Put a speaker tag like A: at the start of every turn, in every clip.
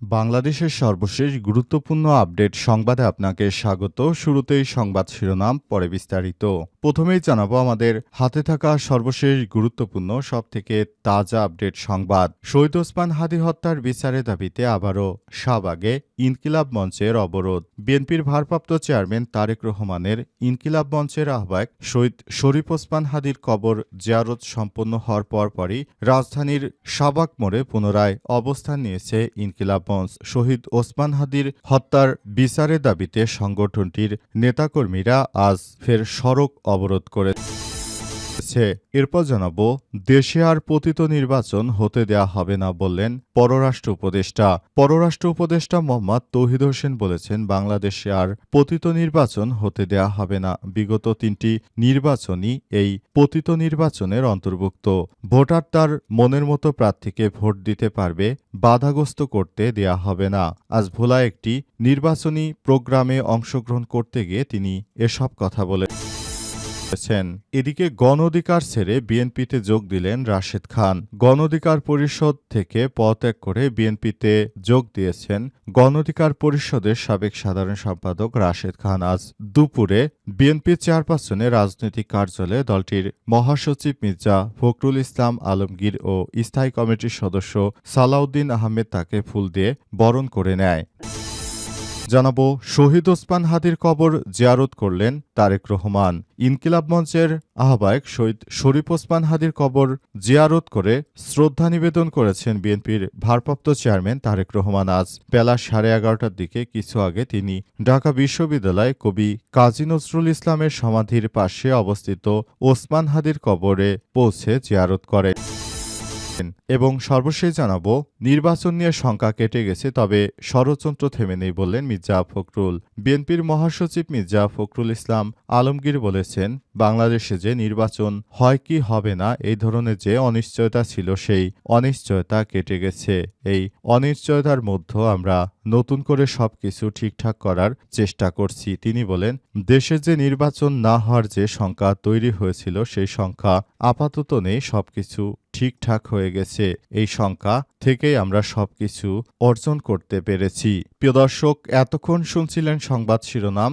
A: বাংলাদেশের সর্বশেষ গুরুত্বপূর্ণ আপডেট সংবাদে আপনাকে স্বাগত। শুরুতেই সংবাদ শিরোনাম, পরে বিস্তারিত। প্রথমেই জানাব আমাদের হাতে থাকা সর্বশেষ গুরুত্বপূর্ণ, সবথেকে তাজা আপডেট সংবাদ। শহীদ ওসমান হাদি হত্যার বিচারের দাবিতে আবারও শাহবাগে ইনকিলাব মঞ্চের অবরোধ। বিএনপির ভারপ্রাপ্ত চেয়ারম্যান তারেক রহমানের ইনকিলাব মঞ্চের আহ্বায়ক শহীদ শরীফ ওসমান হাদির কবর জিয়ারত সম্পন্ন হওয়ার পরপরই রাজধানীর শাহবাগ মোড়ে পুনরায় অবস্থান নিয়েছে ইনকিলাব মঞ্চ শহীদ ওসমান হাদির হত্যার বিচারের দাবিতে সংগঠনটির নেতাকর্মীরা আজ ফের সড়ক অবরোধ করে হয়েছে এরপর জানাব, দেশে আর পতিত নির্বাচন হতে দেয়া হবে না বললেন পররাষ্ট্র উপদেষ্টা। পররাষ্ট্র উপদেষ্টা মোহাম্মদ তৌহিদ হোসেন বলেছেন, বাংলাদেশে আর পতিত নির্বাচন হতে দেয়া হবে না। বিগত তিনটি নির্বাচনই এই পতিত নির্বাচনের অন্তর্ভুক্ত। ভোটার তার মনের মতো প্রার্থীকে ভোট দিতে পারবে, বাধাগ্রস্ত করতে দেয়া হবে না। আজ ভোলা একটি নির্বাচনী প্রোগ্রামে অংশগ্রহণ করতে গিয়ে তিনি এসব কথা বলে করেছেন এদিকে গণ অধিকার ছেড়ে বিএনপিতে যোগ দিলেন রাশেদ খান। গণ অধিকার পরিষদ থেকে পদত্যাগ করে বিএনপিতে যোগ দিয়েছেন গণ অধিকার পরিষদের সাবেক সাধারণ সম্পাদক রাশেদ খান। আজ দুপুরে বিএনপি চেয়ারপারসনে রাজনৈতিক কার্যালয়ে দলটির মহাসচিব মির্জা ফখরুল ইসলাম আলমগীর ও স্থায়ী কমিটির সদস্য সালাউদ্দিন আহমেদ তাকে ফুল দিয়ে বরণ করে নেয়। জানাব, শহীদ ওসমান হাদির কবর জিয়ারত করলেন তারেক রহমান। ইনকিলাব মঞ্চের আহ্বায়ক শহীদ শরীফ ওসমান হাদির কবর জিয়ারত করে শ্রদ্ধা নিবেদন করেছেন বিএনপির ভারপ্রাপ্ত চেয়ারম্যান তারেক রহমান আজ। বেলা সাড়ে এগারোটার দিকে কিছু আগে তিনি ঢাকা বিশ্ববিদ্যালয়ে কবি কাজী নজরুল ইসলামের সমাধির পাশে অবস্থিত ওসমান হাদির কবরে পৌঁছে জিয়ারত করে এবং সর্বশেষ জানাব, নির্বাচন নিয়ে শঙ্কা কেটে গেছে, তবে ষড়যন্ত্র থেমে নেই বললেন মির্জা ফখরুল। বিএনপির মহাসচিব মির্জা ফখরুল ইসলাম আলমগীর বলেছেন, বাংলাদেশে যে নির্বাচন হয় কি হবে না, এই ধরনের যে অনিশ্চয়তা ছিল সেই অনিশ্চয়তা কেটে গেছে। এই অনিশ্চয়তার মধ্যে আমরা নতুন করে সবকিছু ঠিকঠাক করার চেষ্টা করছি। তিনি বলেন, দেশে যে নির্বাচন না হওয়ার যে সংখ্যা তৈরি হয়েছিল, সেই সংখ্যা আপাতত নেই, সবকিছু ঠিকঠাক হয়ে গেছে। এই সংখ্যা থেকেই আমরা সবকিছু অর্জন করতে পেরেছি। প্রিয় দর্শক, এতক্ষণ শুনছিলেন সংবাদ শিরোনাম।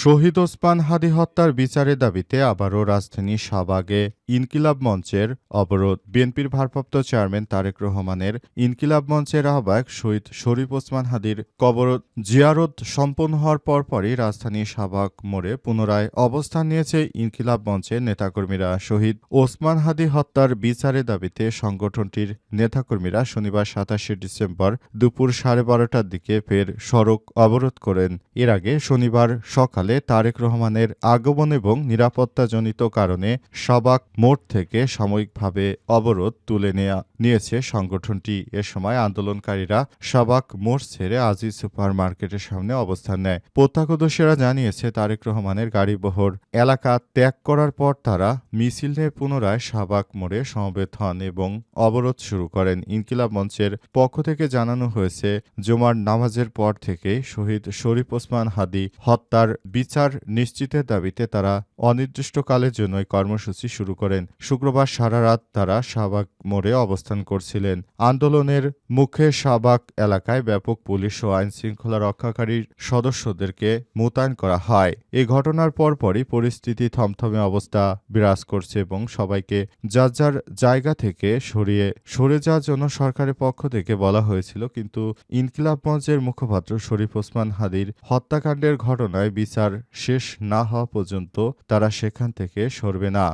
A: শহীদ ওসমান হাদি হত্যার বিচারের দাবিতে আবারও রাজধানী শাহবাগে ইনকিলাব মঞ্চের অবরোধ। বিএনপির ভারপ্রাপ্ত চেয়ারম্যান তারেক রহমানের ইনকিলাব মঞ্চের আহ্বায়ক শহীদ শরীফ ওসমান হাদির কবর জিয়ারত সম্পন্ন হওয়ার পরপরই রাজধানী শাহবাগ মোড়ে পুনরায় অবস্থান নিয়েছে ইনকিলাব মঞ্চের নেতাকর্মীরা। শহীদ ওসমান হাদি হত্যার বিচারের দাবিতে সংগঠনটির নেতাকর্মীরা শনিবার সাতাশে ডিসেম্বর দুপুর সাড়ে বারোটার দিকে ফের সড়ক অবরোধ করেন। এর আগে শনিবার সকালে তারেক রহমানের আগমন এবং নিরাপত্তাজনিত কারণে শাহবাগ মোড় থেকে সাময়িকভাবে অবরোধ তুলে নেয়া, নিয়েছে সংগঠনটি। এ সময় আন্দোলনকারীরা শাহবাগ মোড় ছেড়ে আজিজ সুপার মার্কেটের সামনে অবস্থান নেয়। প্রত্যক্ষদর্শীরা জানিয়েছে, তারেক রহমানের গাড়িবহর এলাকা ত্যাগ করার পর তারা মিছিল নিয়ে পুনরায় শাহবাগ মোড়ে সমবেত হন এবং অবরোধ শুরু করেন। ইনকিলাব মঞ্চের পক্ষ থেকে জানানো হয়েছে, জুমার নামাজের পর থেকে শহীদ শরীফ ওসমান হাদি হত্যার বিচার নিশ্চিতের দাবিতে তারা অনির্দিষ্টকালের জন্য কর্মসূচি শুরু করেন। শুক্রবার সারা রাত তারা শাহবাগ মোড়ে অবস্থান করছিলেন। আন্দোলনের মুখে শাহবাগ এলাকায় ব্যাপক পুলিশ ও আইন শৃঙ্খলা রক্ষাকারী সদস্যদেরকে মোতায়েন করা হয়। এই ঘটনার পরপরই পরিস্থিতি থমথমে অবস্থা বিরাজ করছে এবং সবাইকে যার যার জায়গা থেকে সরিয়ে, সরে যাওয়ার জন্য সরকারের পক্ষ থেকে বলা হয়েছিল, কিন্তু ইনকিলাব মঞ্চের মুখপাত্র শরীফ ওসমান হাদির হত্যাকাণ্ডের ঘটনায় বিচার শেষ না হওয়া পর্যন্ত তারা সেখান থেকে সরবে না।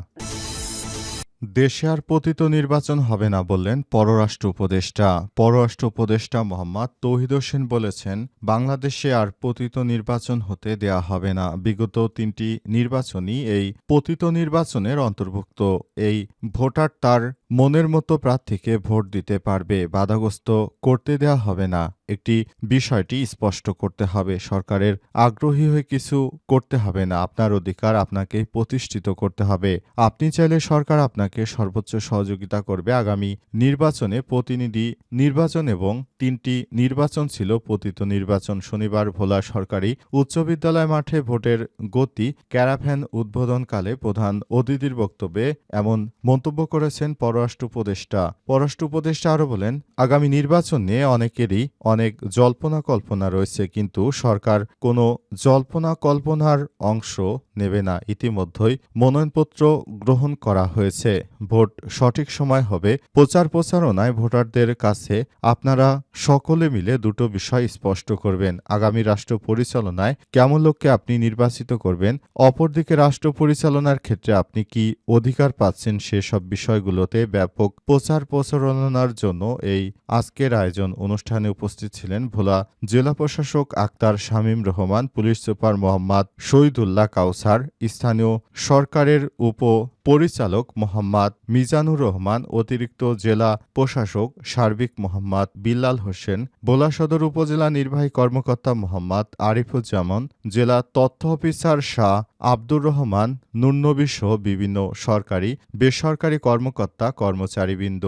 A: দেশে আর পতিত নির্বাচন হবে না বললেন পররাষ্ট্র উপদেষ্টা। পররাষ্ট্র উপদেষ্টা মোহাম্মদ তৌহিদ হোসেন বলেছেন, বাংলাদেশে আর পতিত নির্বাচন হতে দেয়া হবে না। বিগত তিনটি নির্বাচনই এই পতিত নির্বাচনের অন্তর্ভুক্ত। এই ভোটার তার মনের মতো প্রার্থীকে ভোট দিতে পারবে, বাধাগ্রস্ত করতে দেয়া হবে না। একটি বিষয়টি স্পষ্ট করতে হবে, সরকারের আগ্রহী হয়ে কিছু করতে হবে না, আপনার অধিকার আপনাকে প্রতিষ্ঠিত করতে হবে। আপনি চাইলে সরকার আপনাকে সর্বোচ্চ সহযোগিতা করবে। আগামী নির্বাচনে প্রতিনিধি নির্বাচন এবং তিনটি নির্বাচন ছিল, পতিত নির্বাচন শনিবার ভোলা সরকারি উচ্চ বিদ্যালয় মাঠে ভোটের গতি, ক্যারাভ্যান উদ্বোধনকালে প্রধান অতিথির বক্তব্যে এমন মন্তব্য করেছেন পররাষ্ট্র উপদেষ্টা। পররাষ্ট্র উপদেষ্টা আরও বলেন, আগামী নির্বাচন নিয়ে অনেকেরই অনেক জল্পনা কল্পনা রয়েছে, কিন্তু সরকার কোনো জল্পনা কল্পনার অংশ নেবে না। ইতিমধ্যেই মনোনয়নপত্র গ্রহণ করা হয়েছে। ভোট সঠিক সময় হবে। প্রচার প্রচারণায় ভোটারদের কাছে আপনারা সকলে মিলে দুটো বিষয় স্পষ্ট করবেন। আগামী রাষ্ট্র পরিচালনায় কেমন লোককে আপনি নির্বাচিত করবেন, অপরদিকে রাষ্ট্র পরিচালনার ক্ষেত্রে আপনি কি অধিকার পাচ্ছেন সেসব বিষয়গুলোতে ব্যাপক প্রচার প্রচারণার জন্য এই আজকের আয়োজন অনুষ্ঠানে উপস্থিত ছিলেন ভোলা জেলা প্রশাসক আক্তার শামীম রহমান, পুলিশ সুপার মোহাম্মদ শহীদুল্লাহ কাউসার, স্থানীয় সরকারের উপ পরিচালক মোহাম্মদ মিজানুর রহমান, অতিরিক্ত জেলা প্রশাসক সার্বিক মোহাম্মদ বিল্লাল হোসেন, ভোলা সদর উপজেলা নির্বাহী কর্মকর্তা মোহাম্মদ আরিফুজ্জামান, জেলা তথ্য অফিসার শাহ আব্দুর রহমান, নুরনবী বিভিন্ন সরকারি, বেসরকারি কর্মকর্তা কর্মচারীবৃন্দ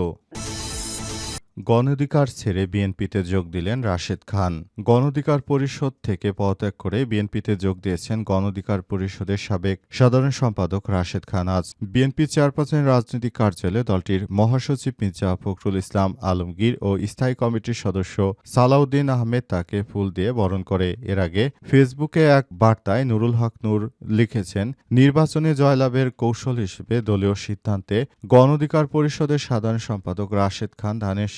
A: গণঅধিকার ছেড়ে বিএনপিতে যোগ দিলেন রাশেদ খান। গণঅধিকার পরিষদ থেকে পদত্যাগ করে বিএনপিতে যোগ দিয়েছেন গণঅধিকার পরিষদের সাবেক সাধারণ সম্পাদক রাশেদ খান। আজ বিএনপি চেয়ারপারসনের রাজনৈতিক কার্যালয়ে দলটির মহাসচিব মির্জা ফখরুল ইসলাম আলমগীর ও স্থায়ী কমিটির সদস্য সালাউদ্দিন আহমেদ তাকে ফুল দিয়ে বরণ করে। এর আগে ফেসবুকে এক বার্তায় নুরুল হক নূর লিখেছেন, নির্বাচনে জয়লাভের কৌশল হিসেবে দলীয় সিদ্ধান্তে গণঅধিকার পরিষদের সাধারণ সম্পাদক রাশেদ খান ধানের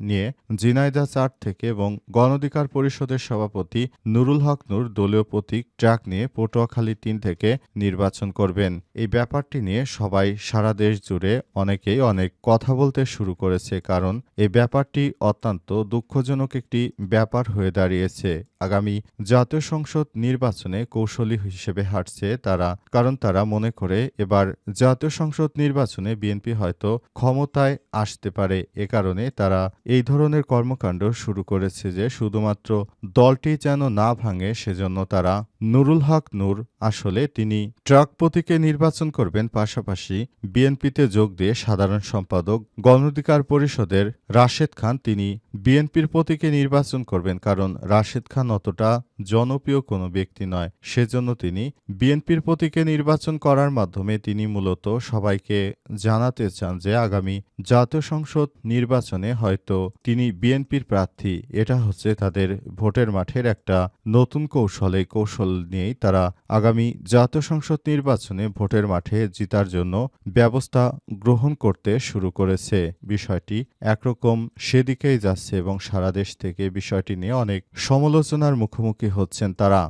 A: নিয়ে জিনাইদা চার থেকে এবং গণঅধিকার পরিষদের সভাপতি নুরুল হক নূর দলীয় প্রতীক ট্রাক নিয়ে পটুয়াখালী তিন থেকে নির্বাচন করবেন। এই ব্যাপারটি নিয়ে সবাই সারা দেশ জুড়ে অনেকেই অনেক কথা বলতে শুরু করেছে কারণ এই ব্যাপারটি অত্যন্ত দুঃখজনক একটি ব্যাপার হয়ে দাঁড়িয়েছে। আগামী জাতীয় সংসদ নির্বাচনে কৌশলী হিসেবে হাঁটছে তারা, কারণ তারা মনে করে এবার জাতীয় সংসদ নির্বাচনে বিএনপি হয়তো ক্ষমতায় আসতে পারে। এ কারণে তারা এই ধরনের কর্মকাণ্ড শুরু করেছে যে শুধুমাত্র দলটি যেন না ভাঙে, সেজন্য তারা নুরুল হক নূর আসলে তিনি ট্রাক প্রতীকে নির্বাচন করবেন। পাশাপাশি বিএনপিতে যোগ দিয়ে সাধারণ সম্পাদক গণধিকার পরিষদের রাশেদ খান, তিনি বিএনপির প্রতীকে নির্বাচন করবেন। কারণ রাশেদ খান অতটা জনপ্রিয় কোনো ব্যক্তি নয়। সেজন্য তিনি বিএনপির প্রতীকে নির্বাচন করার মাধ্যমে তিনি মূলত সবাইকে জানাতে চান যে আগামী জাতীয় সংসদ নির্বাচনে হয়তো তিনি বিএনপির প্রার্থী। এটা হচ্ছে তাদের ভোটের মাঠের একটা নতুন কৌশলে। কৌশল নিয়েই তারা আগামী জাতীয় সংসদ নির্বাচনে ভোটের মাঠে জিতার জন্য ব্যবস্থা গ্রহণ করতে শুরু করেছে। বিষয়টি একরকম সেদিকেই যাচ্ছে এবং সারা দেশ থেকে বিষয়টি নিয়ে অনেক সমালোচনার মুখোমুখি হচ্ছেন তারা।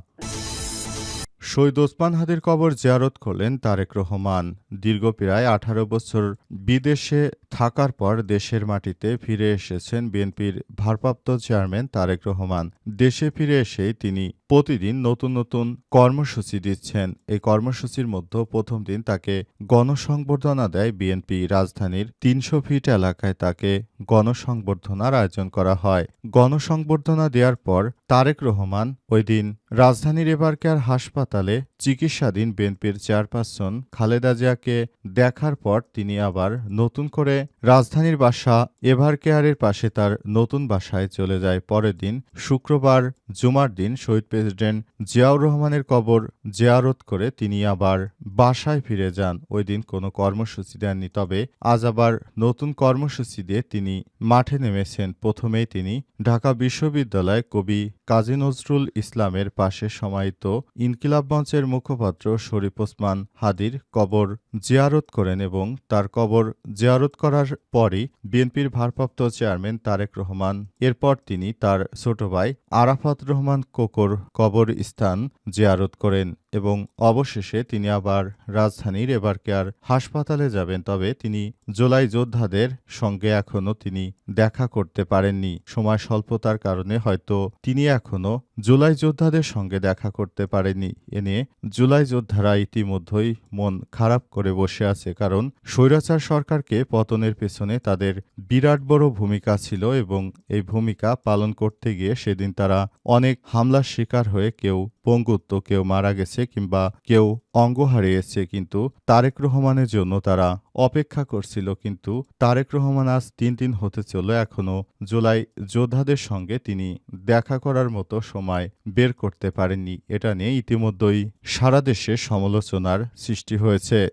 A: শহীদ ওসমান হাদির কবর জিয়ারত করলেন তারেক রহমান। দীর্ঘ প্রায় আঠারো বছর বিদেশে থাকার পর দেশের মাটিতে ফিরে এসেছেন বিএনপির ভারপ্রাপ্ত চেয়ারম্যান তারেক রহমান। দেশে ফিরে এসেই তিনি প্রতিদিন নতুন নতুন কর্মসূচি দিচ্ছেন। এই কর্মসূচির মধ্যে প্রথম দিন তাকে গণসংবর্ধনা দেয় বিএনপি রাজধানীর তিনশো ফিট এলাকায় তাকে গণসংবর্ধনার আয়োজন করা হয়। গণসংবর্ধনা দেওয়ার পর তারেক রহমান ওই দিন রাজধানীর এবারকার হাসপাতালে চিকিৎসাধীন বিএনপির চেয়ারপারসন খালেদা জিয়াকে দেখার পর তিনি আবার নতুন করে রাজধানীর বাসা এভার কেয়ারের পাশে তার নতুন বাসায় চলে যায়। পরের দিন শুক্রবার জুমার দিন শহীদ প্রেসিডেন্ট জিয়াউর রহমানের কবর জিয়ারত করে তিনি আবার বাসায় ফিরে যান। ওই দিন কোনো কর্মসূচি দেননি, তবে আজ আবার নতুন কর্মসূচি দিয়ে তিনি মাঠে নেমেছেন। প্রথমেই তিনি ঢাকা বিশ্ববিদ্যালয় কবি কাজী নজরুল ইসলামের পাশে সমাহিত ইনকিলাব মঞ্চের মুখপাত্র শরীফ ওসমান হাদির কবর জিয়ারত করেন এবং তার কবর জিয়ারত করার পরই বিএনপির ভারপ্রাপ্ত চেয়ারম্যান তারেক রহমান, এরপর তিনি তার ছোট ভাই আরাফাত রহমান কোকর কবর স্থান জিয়ারত করেন। এবং অবশেষে তিনি আবার রাজধানীর এবারকেয়ার হাসপাতালে যাবেন, তবে তিনি জুলাই যোদ্ধাদের সঙ্গে এখনও তিনি দেখা করতে পারেননি। সময় স্বল্পতার কারণে হয়তো তিনি এখনও জুলাই যোদ্ধাদের সঙ্গে দেখা করতে পারেননি। এ নিয়ে জুলাই যোদ্ধারা ইতিমধ্যেই মন খারাপ করে বসে আছে, কারণ স্বৈরাচার সরকারকে পতনের পেছনে তাদের বিরাট বড় ভূমিকা ছিল এবং এই ভূমিকা পালন করতে গিয়ে সেদিন তারা অনেক হামলার শিকার হয়ে কেউ পঙ্গুত্ব, কেউ মারা গেছে। কিংবা কেউ অঙ্গ হারিয়েছে, কিন্তু তারেক রহমানের জন্য তারা অপেক্ষা করছিল, কিন্তু তারেক রহমান আজ তিন দিন হতে চল এখনও জুলাই যোদ্ধাদের সঙ্গে তিনি দেখা করার মতো সময় বের করতে পারেননি। এটা নিয়ে ইতিমধ্যেই সারা দেশে সমালোচনার সৃষ্টি হয়েছে।